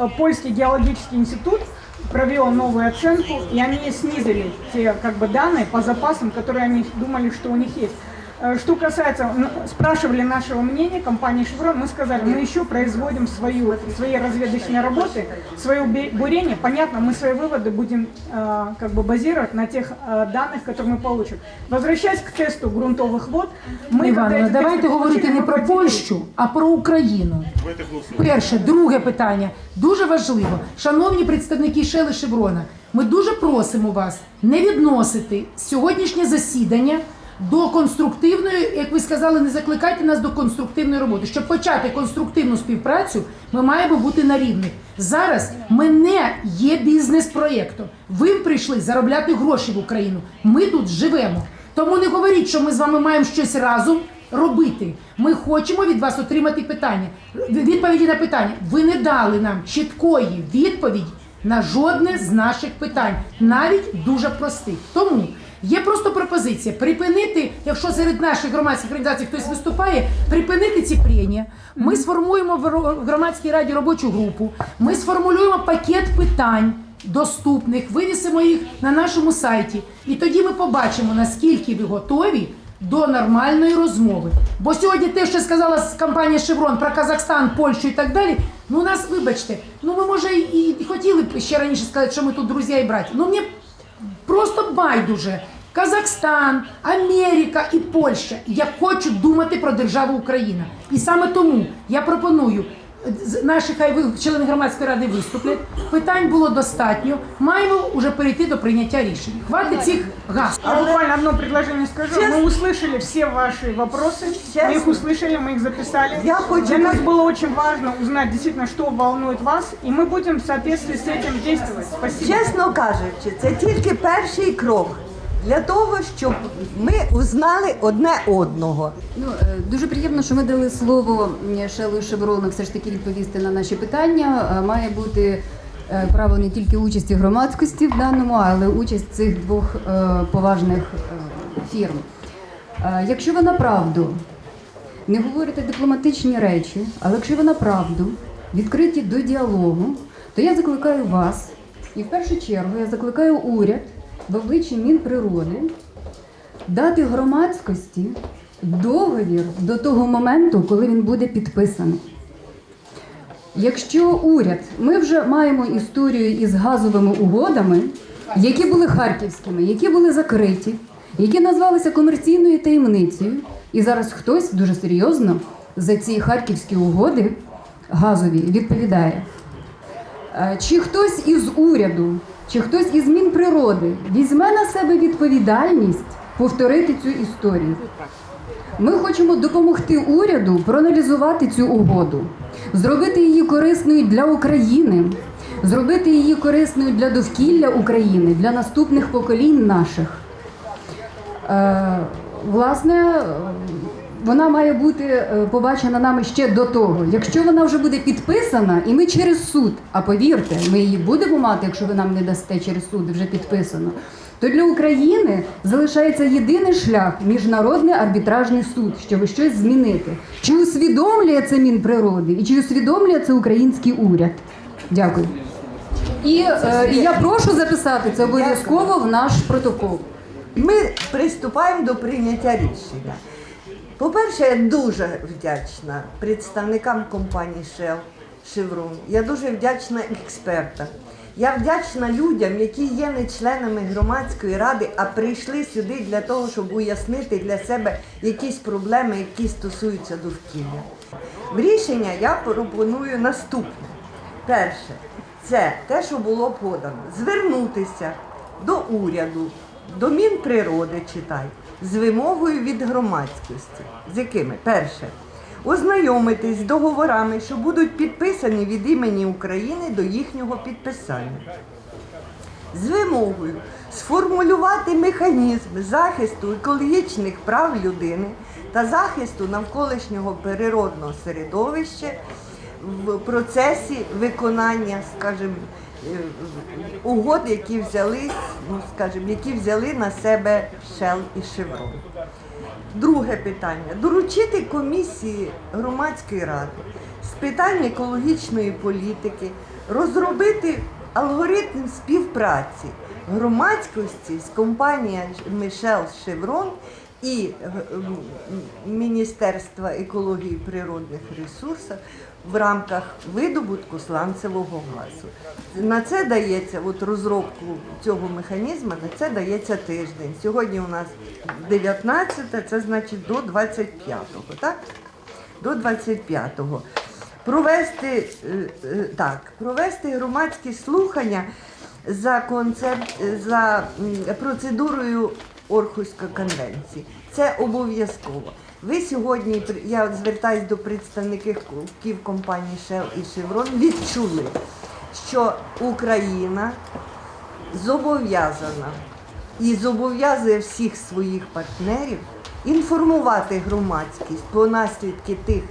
э, польский геологический институт провел новую оценку, и они снизили те как бы данные по запасам, которые они думали, что у них есть. Э, Что касается, м, спрашивали нашего мнения компании «Шеврон», мы сказали, мы еще производим свою, свои разведочные работы, свое бе- бурение. Понятно, мы свои выводы будем э, как бы базировать на тех э, данных, которые мы получим. Возвращаясь к тесту грунтовых вод, мы когда Івановна, эти давайте тесты говорити получили, не мы про поделились. Польщу, а про Україну. Перше, друге питання дуже важливо. Шановні представники Шели Шеврона, ми дуже просимо вас не відносити сьогоднішнє засідання до конструктивної, як ви сказали, не закликайте нас до конструктивної роботи. Щоб почати конструктивну співпрацю, ми маємо бути на рівних. Зараз ми не є бізнес-проєктом. Ви прийшли заробляти гроші в Україну. Ми тут живемо. Тому не говоріть, що ми з вами маємо щось разом робити. Ми хочемо від вас отримати питання. Відповіді на питання. Ви не дали нам чіткої відповіді на жодне з наших питань, навіть дуже простих. Тому є просто пропозиція припинити, якщо серед наших громадських організацій хтось виступає, припинити ці прення. Ми сформуємо в громадській раді робочу групу. Ми сформулюємо пакет питань доступних, вивісимо їх на нашому сайті. І тоді ми побачимо, наскільки ви готові до нормальної розмови. Бо сьогодні те, що сказала з- компанія Шеврон про Казахстан, Польщу і так далі. Ну нас, вибачте, ну ми може і, і хотіли б ще раніше сказати, що ми тут друзі і браті. Ну мені просто байдуже. Казахстан, Америка і Польща. Я хочу думати про державу Україна. І саме тому я пропоную з- Наші хай ви члени громадської ради виступлять. Питань було достатньо. Маємо вже перейти до прийняття рішень. Хватить цих газ. А буквально одно предложение скажу. Мы услышали все ваши вопросы, мы их услышали, мы их записали. Я хочу- Для нас было очень важно узнать действительно, что волнует вас, и мы будем в соответствии с этим действовать. Спасибо. Чесно кажучи, це тільки перший крок для того, щоб ми узнали одне одного. Ну е, дуже приємно, що ми дали слово Шелу Шеврону все ж таки відповісти на наші питання. Е, Має бути е, право не тільки участі громадськості в даному, але участь цих двох поважних фірм. Якщо ви направду не говорите дипломатичні речі, але якщо ви направду відкриті до діалогу, то я закликаю вас, і в першу чергу я закликаю уряд в обличчі Мінприроди дати громадськості договір до того моменту, коли він буде підписаний. Якщо уряд, ми вже маємо історію із газовими угодами, які були харківськими, які були закриті, які назвалися комерційною таємницею, і зараз хтось дуже серйозно за ці харківські угоди газові відповідає. Е, Чи хтось із уряду, чи хтось із Мінприроди візьме на себе відповідальність повторити цю історію? Ми хочемо допомогти уряду проаналізувати цю угоду, зробити її корисною для України, зробити її корисною для довкілля України, для наступних поколінь наших. Е, власне, вона має бути е, побачена нами ще до того. Якщо вона вже буде підписана, і ми через суд, а повірте, ми її будемо мати, якщо ви нам не дасте через суд, вже підписано. То для України залишається єдиний шлях міжнародний арбітражний суд, щоб щось змінити. Чи усвідомлює це Мінприроди і чи усвідомлює це український уряд? Дякую. І, е, я прошу записати це обов'язково в наш протокол. Ми приступаємо до прийняття рішення. По-перше, я дуже вдячна представникам компанії Shell, Chevron. Я дуже вдячна експертам. Я вдячна людям, які є не членами громадської ради, а прийшли сюди для того, щоб уяснити для себе якісь проблеми, які стосуються довкілля. Рішення я пропоную наступне. Перше, це те, що було подано. Звернутися до уряду, до Мінприроди читай, з вимогою від громадськості. З якими? Перше. Ознайомитись з договорами, що будуть підписані від імені України до їхнього підписання. З вимогою сформулювати механізм захисту екологічних прав людини та захисту навколишнього природного середовища в процесі виконання, скажімо, угод, які взяли, ну, скажімо, які взяли на себе Shell і Chevron. Друге питання. Доручити комісії громадської ради з питань екологічної політики розробити алгоритм співпраці громадськості з компаніями Мішел Шеврон і е, Міністерства екології і природних ресурсів в рамках видобутку сланцевого газу. На це дається от розробку цього механізму, на це дається тиждень. Сьогодні у нас 19, це значить до 25-го, так? До 25-го. Провести е, е, так, провести громадські слухання за концепт за процедурою Орхуської конвенції. Це обов'язково. Ви сьогодні, я звертаюсь до представників компанії Shell і Chevron, відчули, що Україна зобов'язана і зобов'язує всіх своїх партнерів інформувати громадськість про наслідки тих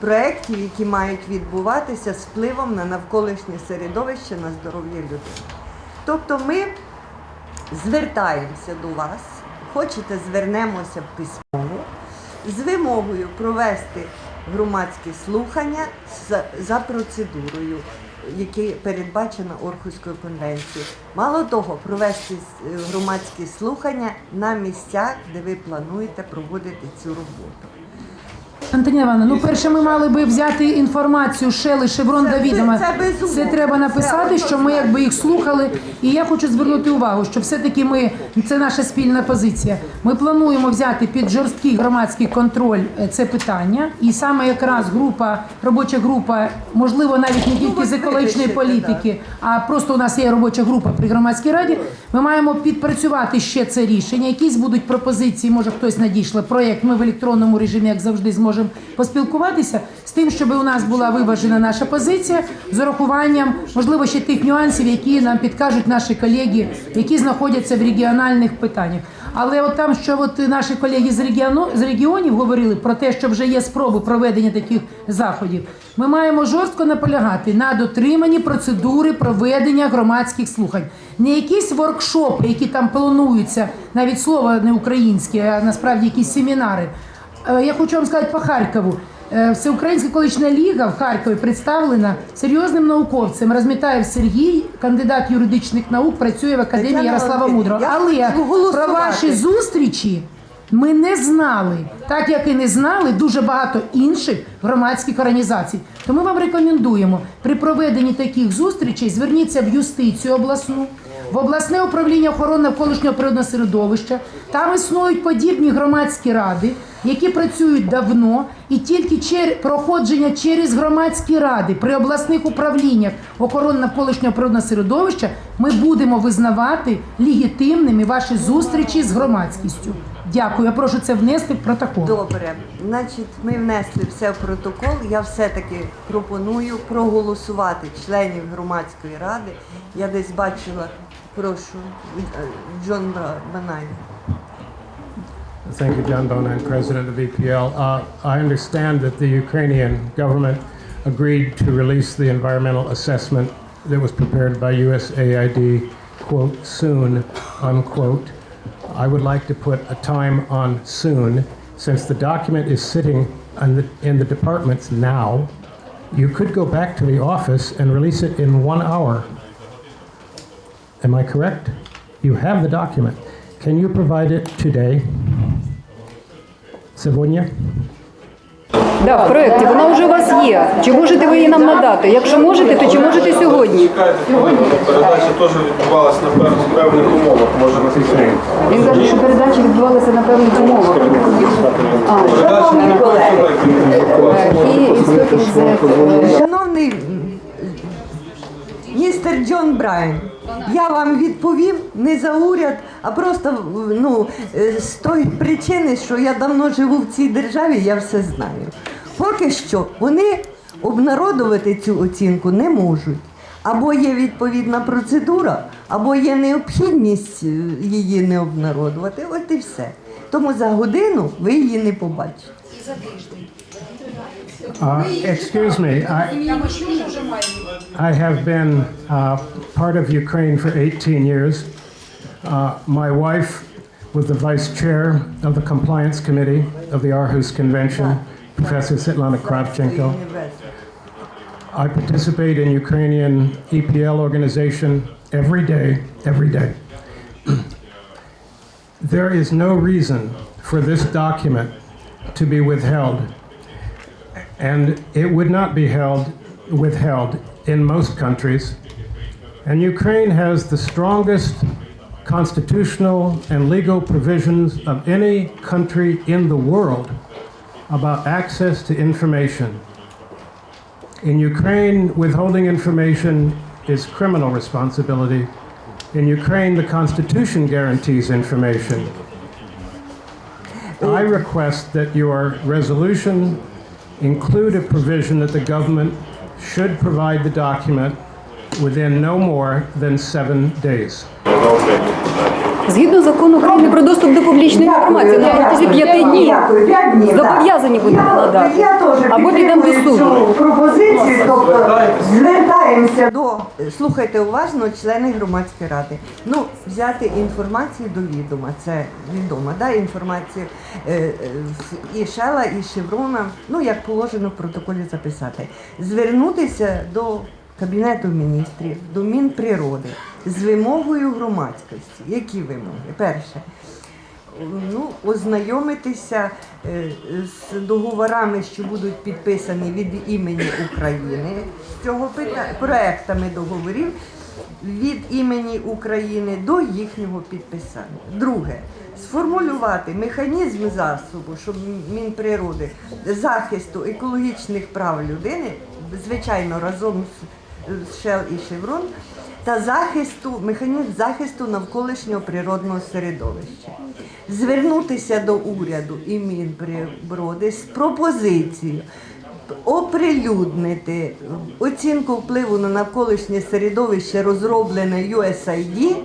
проєктів, які мають відбуватися з впливом на навколишнє середовище, на здоров'я людей. Тобто ми звертаємося до вас, хочете, звернемося письмово з вимогою провести громадські слухання за, процедурою, які передбачено Орхуською конвенцією. Мало того, провести е, громадські слухання на місцях, де ви плануєте проводити цю роботу. Антоніна Івановна, ну перше ми мали би взяти інформацію Шели, Шеврон Це- до відома. це- безумовно. Це треба написати, що ми якби їх слухали. І я хочу звернути увагу, що все-таки ми це наша спільна позиція. Ми плануємо взяти під жорсткий громадський контроль е, це питання, і саме якраз група, робоча група, можливо, навіть не тільки з екологічної політики, а просто у нас є робоча група при громадській раді. Ми маємо підпрацювати ще це рішення. Якісь будуть пропозиції, може хтось надійшли проєкт. Ми в електронному режимі, як завжди, зможемо поспілкуватися з тим, щоб у нас була виважена наша позиція з урахуванням, можливо, ще тих нюансів, які нам підкажуть наші колеги, які знаходяться в регіональних питаннях. Але от там, що от наші колеги з регіону з регіонів говорили про те, що вже є спроби проведення таких заходів. Ми маємо жорстко наполягати на дотриманні процедури проведення громадських слухань. Не якісь воркшопи, які там плануються, навіть слово не українське, а насправді якісь семінари. Е, Я хочу вам сказати по Харкову. Е, Всеукраїнська колишня ліга в Харкові представлена серйозним науковцем. Розмітаєв Сергій, кандидат юридичних наук, працює в академії Ярослава Мудрого. Але про ваші зустрічі ми не знали, так як і не знали дуже багато інших громадських організацій. Тому вам рекомендуємо при проведенні таких зустрічей зверніться в юстицію обласну. В обласне управління охорони навколишнього природного середовища там існують подібні громадські ради, які працюють давно, і тільки чер... проходження через громадські ради при обласних управліннях охорони навколишнього природного середовища ми будемо визнавати легітимними ваші зустрічі з громадськістю. Дякую. Я прошу це внести в протокол. Добре, значить, ми внесли все в протокол. Я все-таки пропоную проголосувати членів громадської ради. Я десь бачила, прошу, е, Джон Банай. Thank you, John Bonan, President of EPL. Uh, I understand that the Ukrainian government agreed to release the environmental assessment that was prepared by USAID, quote, soon, unquote. I would like to put a time on soon, since the document is sitting in the, in the departments now. You could go back to the office and release it in one hour. Am I correct? You have the document. Can you provide it today? Сегодня? Да, в проєкті вона вже у вас є. Чи можете ви її нам надати? Якщо можете, то чи можете сьогодні? Передача теж відбувалася на пев- певних умовах, може на. Він каже, що передача відбувалася на певних умовах. А, Шановні колеги, і історія Шановний містер Джон Брайан, я вам відповім не за уряд, а просто ну, е, з тої причини, що я давно живу в цій державі, я все знаю. Поки що вони обнародувати цю оцінку не можуть. Або є відповідна процедура, або є необхідність е, її не обнародувати. От і все. Тому за годину ви її не побачите. Uh, excuse me, I, I have been uh, part of Ukraine for 18 years. Uh, my wife was the vice chair of the compliance committee of the Aarhus Convention, Professor Svetlana Kravchenko. I participate in Ukrainian EPL organization every day, every day. there is no reason for this document to be withheld, and it would not be held withheld in most countries. And Ukraine has the strongest constitutional and legal provisions of any country in the world about access to information. In Ukraine, withholding information is criminal responsibility. In Ukraine, the Constitution guarantees information. I request that your resolution include a provision that the government should provide the document within no more than seven days. Згідно закону України про доступ до публічної інформації, на протязі п'яти днів Дякую, п'ять днів. зобов'язані будемо надати. Або підемо до суду. пропозицію, тобто звертаємося до слухайте уважно, члени громадської ради. Ну, взяти інформацію до відома, це відомо, да, інформацію е, е, і Шела, і Шеврона, ну як положено в протоколі записати. Звернутися до Кабінету міністрів, до Мінприроди з вимогою громадськості. Які вимоги? Перше ну, ознайомитися е, з договорами, що будуть підписані від імені України з цього питання, проектами договорів від імені України до їхнього підписання. Друге, сформулювати механізм засобу, щоб Мінприроди захисту екологічних прав людини, звичайно, разом з з Shell і Chevron, та захисту, механізм захисту навколишнього природного середовища. Звернутися до уряду і Мінприроди з пропозицією оприлюднити оцінку впливу на навколишнє середовище, розроблене USAID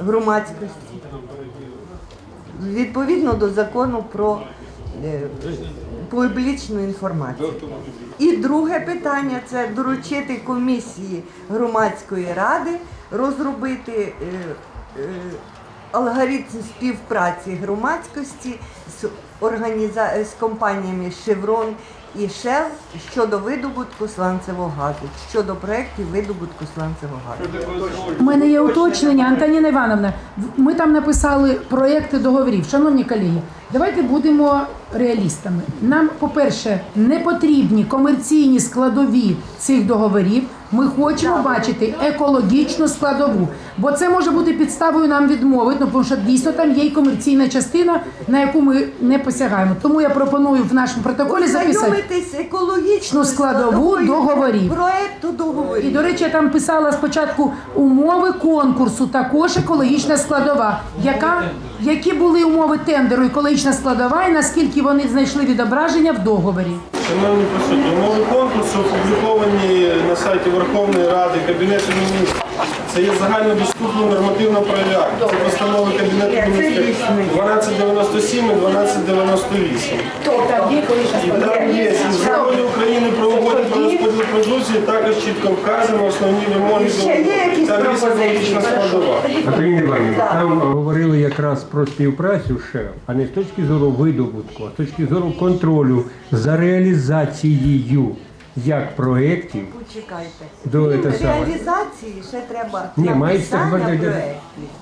громадськості відповідно до закону про е, публічну інформацію. І друге питання це доручити комісії громадської ради розробити е, е, алгоритм співпраці громадськості з, організа... з компаніями Chevron і ще щодо видобутку сланцевого газу, щодо проєктів видобутку сланцевого газу. У мене є уточнення, Антоніна Івановна. Ми там написали проєкти договорів. Шановні колеги, давайте будемо реалістами. Нам, по-перше, не потрібні комерційні складові цих договорів. Ми хочемо бачити екологічну складову, бо це може бути підставою нам відмовити, ну, тому що дійсно там є й комерційна частина, на яку ми не посягаємо. Тому я пропоную в нашому протоколі записати. Екологічну складову договорів. проекту І, до речі, я там писала спочатку умови конкурсу, також екологічна складова. Яка, які були умови тендеру, екологічна складова, і наскільки вони знайшли відображення в договорі? Шановні присутні, умови конкурсу опубліковані на сайті Верховної Ради, Кабінету міністрів. Це є загальнодоступний нормативно-правовий акт. Це постанови Кабінету міністрів 1297 і 1298. Там є екологічна І там є і законі України про угоди про розподіл продукції також чітко вказано основні вимоги Ще та екологічна складова. Катерина Іванівна, там говорили якраз про співпрацю ШЕО, а не з точки зору видобутку, а з точки зору контролю за реалізацією як проєктів Почекайте. до саме. реалізації ще треба Ні, написання так, проектів.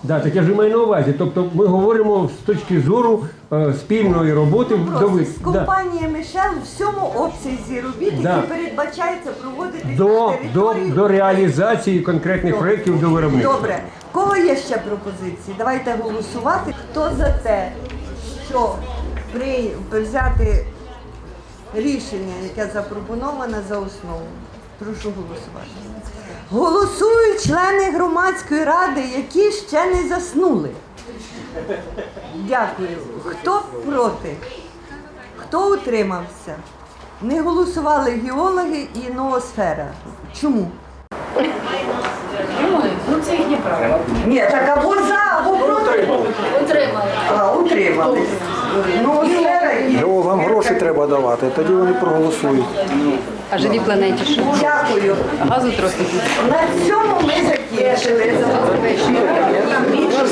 Да, так я ж маю на увазі. Тобто ми говоримо з точки зору е, спільної роботи до Просто ви- з да, компаніями в всьому обсязі робіт, Да. які передбачається проводити до, на до, території до реалізації конкретних проєктів до виробництва. Добре. В Кого є ще пропозиції? Давайте голосувати. Хто за те, що при... взяти рішення, яке запропоноване за основу? Прошу голосувати. Голосують члени громадської ради, які ще не заснули. Дякую. Хто проти? Хто утримався? Не голосували геологи і ноосфера. Чому? Ну це їхнє право. Ні, так або за, Утримали. Ну, Його вам гроші треба давати, тоді вони проголосують. А живі планеті що? Дякую. Газу трохи. На цьому ми закінчили. Нам більше